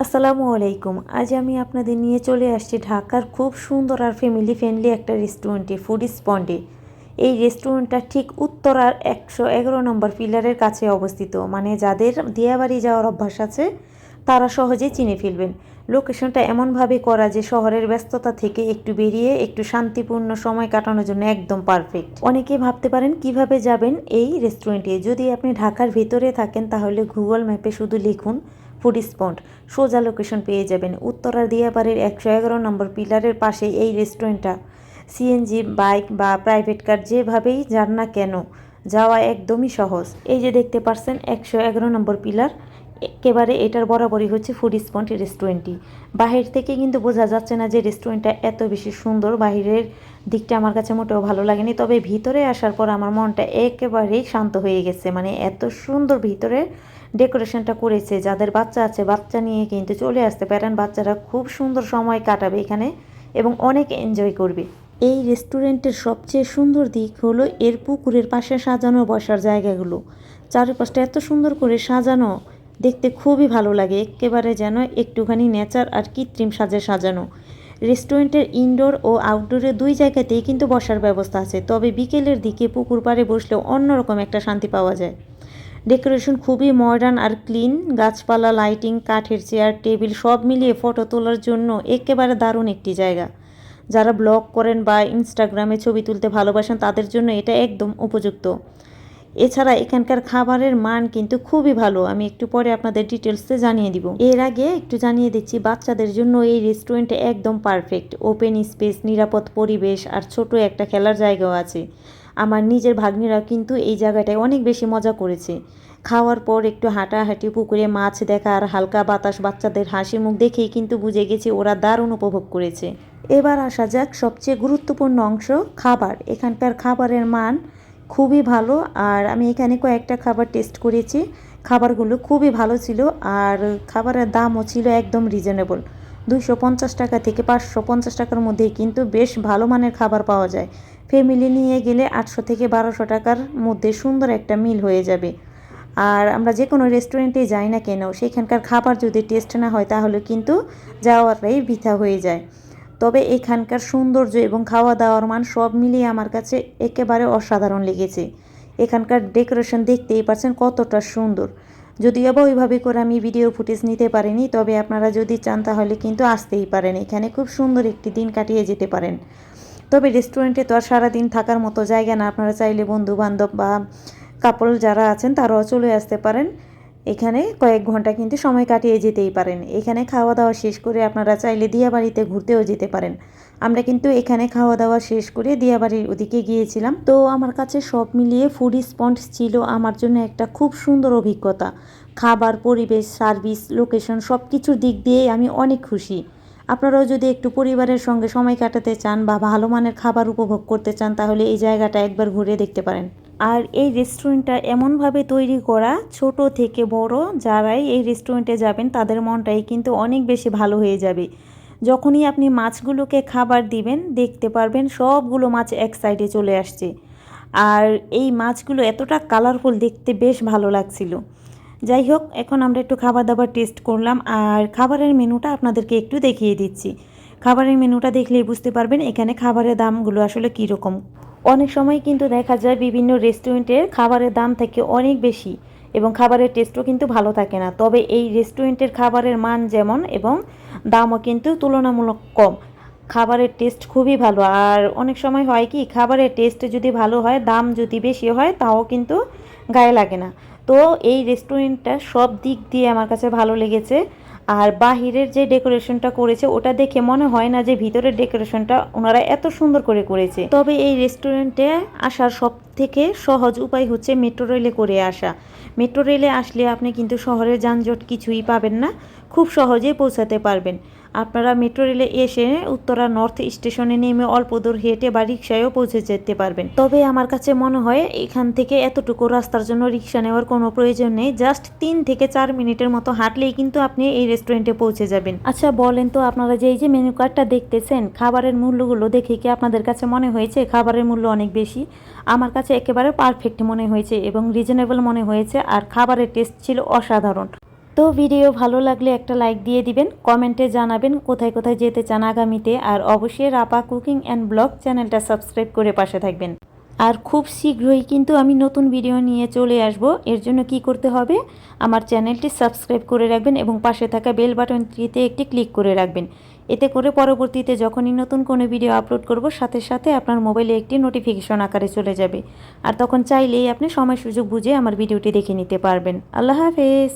আসসালামু আলাইকুম। আজ আমি আপনাদের নিয়ে চলে আসছি ঢাকার খুব সুন্দর আর ফ্যামিলি ফ্রেন্ডলি একটা রেস্টুরেন্টে ফুড স্পন্ডে এই রেস্টুরেন্টটা ঠিক উত্তরার একশো এগারো নম্বর পিলারের কাছে অবস্থিত। মানে যাদের দিয়াবাড়ি যাওয়ার অভ্যাস আছে, তারা সহজে চিনে ফেলবেন। লোকেশনটা এমনভাবে করা যে শহরের ব্যস্ততা থেকে একটু বেরিয়ে একটু শান্তিপূর্ণ সময় কাটানোর জন্য একদম পারফেক্ট অনেকে ভাবতে পারেন কীভাবে যাবেন এই রেস্টুরেন্টে যদি আপনি ঢাকার ভিতরে থাকেন, তাহলে গুগল ম্যাপে শুধু লিখুন ফুড স্পট। সোজা লোকেশন পেয়ে যাবেন। উত্তরার দিয়াবাড়ির একশো এগারো নম্বর পিলারের পাশে এই রেস্টুরেন্টটা। সিএনজি, বাইক বা প্রাইভেট কার যেভাবেই যান না কেন, যাওয়া একদমই সহজ। এই যে দেখতে পারছেন, একশো এগারো নম্বর পিলার। একেবারে এটার বরাবরই হচ্ছে ফুড স্পট রেস্টুরেন্টটি বাহির থেকে কিন্তু বোঝা যাচ্ছে না যে রেস্টুরেন্টটা এত বেশি সুন্দর, বাহিরের দিকটা আমার কাছে মোটেও ভালো লাগেনি। তবে ভিতরে আসার পর আমার মনটা একেবারেই শান্ত হয়ে গেছে। মানে এত সুন্দর ভিতরে ডেকোরেশনটা করেছে, যাদের বাচ্চা আছে, বাচ্চা নিয়ে কিন্তু চলে আসতে পারেন বাচ্চারা খুব সুন্দর সময় কাটাবে এখানে এবং অনেক এনজয় করবে। এই রেস্টুরেন্টের সবচেয়ে সুন্দর দিক হলো এর পুকুরের পাশে সাজানো বসার জায়গাগুলো। চারপাশটা এত সুন্দর করে সাজানো দেখতে খুবই ভালো লাগে, একেবারে যেন একটুখানি নেচার আর কৃত্রিম সাজে সাজানো। রেস্টুরেন্টের ইনডোর ও আউটডোরে দুই জায়গাতেই কিন্তু বসার ব্যবস্থা আছে, তবে বিকেলের দিকে পুকুর পাড়ে বসলেও অন্যরকম একটা শান্তি পাওয়া যায়। ডেকোরেশন খুবই মডার্ন আর ক্লিন গাছপালা লাইটিং কাঠের চেয়ার টেবিল সব মিলিয়ে ফটো তোলার জন্য একেবারে দারুণ একটি জায়গা। যারা ব্লগ করেন বা ইনস্টাগ্রামে ছবি তুলতে ভালোবাসেন তাদের জন্য এটা একদম উপযুক্ত। এছাড়া এখানকার খাবারের মান কিন্তু খুবই ভালো। আমি একটু পরে আপনাদের ডিটেলসে জানিয়ে দিব। এর আগে একটু জানিয়ে দিচ্ছি, বাচ্চাদের জন্য এই রেস্টুরেন্টে একদম পারফেক্ট। ওপেন স্পেস নিরাপদ পরিবেশ আর ছোট একটা খেলার জায়গাও আছে। আমার নিজের ভাগ্নিরা কিন্তু এই জায়গাটায় অনেক বেশি মজা করেছে। খাওয়ার পর একটু হাঁটাহাঁটি, পুকুরে মাছ দেখা আর হালকা বাতাস, বাচ্চাদের হাসি মুখ দেখেই কিন্তু বুঝে গেছি ওরা দারুণ উপভোগ করেছে। এবার আসা যাক সবচেয়ে গুরুত্বপূর্ণ অংশ, খাবার। এখানকার খাবারের মান খুবই ভালো। আর আমি এখানে কয়েকটা খাবার টেস্ট করেছি। খাবারগুলো খুবই ভালো ছিল আর খাবারের দামও ছিল একদম রিজনেবল দুশো পঞ্চাশ টাকা থেকে পাঁচশো পঞ্চাশ টাকার মধ্যেই কিন্তু বেশ ভালো মানের খাবার পাওয়া যায়। ফ্যামিলি নিয়ে গেলে আটশো থেকে বারোশো টাকার মধ্যে সুন্দর একটা মিল হয়ে যাবে। আর আমরা যে কোনো রেস্টুরেন্টে যাই না কেন, সেখানকার খাবার যদি টেস্ট না হয় তাহলে কিন্তু যাওয়াটাই বৃথা হয়ে যায়। তবে এখানকার সৌন্দর্য এবং খাওয়া দাওয়ার মান সব মিলিয়ে আমার কাছে একেবারে অসাধারণ লেগেছে। এখানকার ডেকোরেশন দেখতেই পারছেন কতটা সুন্দর। যদিও বা ওইভাবে করে আমি ভিডিও ফুটেজ নিতে পারিনি, তবে আপনারা যদি চান তাহলে কিন্তু আসতেই পারেন। এখানে খুব সুন্দর একটি দিন কাটিয়ে যেতে পারেন। তবে রেস্টুরেন্টে তো আর সারাদিন থাকার মতো জায়গা না, আপনারা চাইলে বন্ধু বান্ধব বা কাপল যারা আছেন তারাও চলে আসতে পারেন। এখানে কয়েক ঘণ্টা কিন্তু সময় কাটিয়ে যেতেই পারেন। এখানে খাওয়া দাওয়া শেষ করে আপনারা চাইলে দিয়াবাড়িতে ঘুরতেও যেতে পারেন। আমরা কিন্তু এখানে খাওয়া দাওয়া শেষ করে দিয়াবাড়ির ওদিকে গিয়েছিলাম। তো আমার কাছে সব মিলিয়ে ফুড স্পন্স ছিল আমার জন্য একটা খুব সুন্দর অভিজ্ঞতা। খাবার, পরিবেশ সার্ভিস লোকেশন সব কিছুর দিক দিয়ে আমি অনেক খুশি। আপনারাও যদি একটু পরিবারের সঙ্গে সময় কাটাতে চান বা ভালো মানের খাবার উপভোগ করতে চান তাহলে এই জায়গাটা একবার ঘুরে দেখতে পারেন। আর এই রেস্টুরেন্টটা এমনভাবে তৈরি করা ছোট থেকে বড়, যারাই এই রেস্টুরেন্টে যাবেন তাদের মনটাই কিন্তু অনেক বেশি ভালো হয়ে যাবে। যখনই আপনি মাছগুলোকে খাবার দিবেন, দেখতে পারবেন সবগুলো মাছ এক সাইডে চলে আসছে। আর এই মাছগুলো এতটা কালারফুল দেখতে বেশ ভালো লাগছিল। যাই হোক, এখন আমরা একটু খাবার দাবার টেস্ট করলাম আর খাবারের মেনুটা আপনাদেরকে একটু দেখিয়ে দিচ্ছি। খাবারের মেনুটা দেখলেই বুঝতে পারবেন এখানে খাবারের দামগুলো আসলে কীরকম। অনেক সময় কিন্তু দেখা যায় বিভিন্ন রেস্টুরেন্টের খাবারের দাম থেকে অনেক বেশি এবং খাবারের টেস্টও কিন্তু ভালো থাকে না। তবে এই রেস্টুরেন্টের খাবারের মান যেমন এবং দামও কিন্তু তুলনামূলক কম। খাবারের টেস্ট খুবই ভালো। আর অনেক সময় হয় কি, খাবারের টেস্ট যদি ভালো হয়, দাম যদি বেশি হয়, তাও কিন্তু গায়ে লাগে না। তো এই রেস্টুরেন্টটা সব দিক দিয়ে আমার কাছে ভালো লেগেছে। আর বাহিরের যে ডেকোরেশনটা করেছে, ওটা দেখে মনে হয় না যে ভিতরের ডেকোরেশনটা ওনারা এত সুন্দর করে করেছে। তবে এই রেস্টুরেন্টে আসার সব থেকে সহজ উপায় হচ্ছে মেট্রো রেলে করে আসা। মেট্রো রেলে আসলে আপনি কিন্তু শহরের যানজট কিছুই পাবেন না, খুব সহজেই পৌঁছাতে পারবেন। আপনারা মেট্রো রেলে এসে উত্তরা নর্থ স্টেশনে নেমে অল্প দূর হেঁটে বা রিক্সায়ও পৌঁছে যেতে পারবেন। তবে আমার কাছে মনে হয় এখান থেকে এতটুকু রাস্তার জন্য রিক্সা নেওয়ার কোনো প্রয়োজন নেই। জাস্ট তিন থেকে চার মিনিটের মতো হাঁটলেই কিন্তু আপনি এই রেস্টুরেন্টে পৌঁছে যাবেন। আচ্ছা বলেন তো আপনারা যে এই যে মেনু কার্ডটা দেখতেছেন, খাবারের মূল্যগুলো দেখে কি আপনাদের কাছে মনে হয়েছে? খাবারের মূল্য অনেক বেশি। আমার কাছে একেবারে পারফেক্ট মনে হয়েছে এবং রিজনেবল মনে হয়েছে। আর খাবারের টেস্ট ছিল অসাধারণ। তো ভিডিও ভালো লাগলে একটা লাইক দিয়ে দিবেন, কমেন্টে জানাবেন কোথায় কোথায় যেতে চান আগামীতে, আর অবশ্যই রাপা কুকিং অ্যান্ড ব্লগ চ্যানেলটা সাবস্ক্রাইব করে পাশে থাকবেন। আর খুব শীঘ্রই কিন্তু আমি নতুন ভিডিও নিয়ে চলে আসব, এর জন্য কি করতে হবে? আমার চ্যানেলটি সাবস্ক্রাইব করে রাখবেন এবং পাশে থাকা বেল বাটনটিতে একটি ক্লিক করে রাখবেন। এতে করে পরবর্তীতে যখনই নতুন কোনো ভিডিও আপলোড করব, সাথে সাথে আপনার মোবাইলে একটি নোটিফিকেশন আকারে চলে যাবে। আর তখন চাইলেই আপনি সময় সুযোগ বুঝে আমার ভিডিওটি দেখে নিতে পারবেন। আল্লাহ হাফেজ!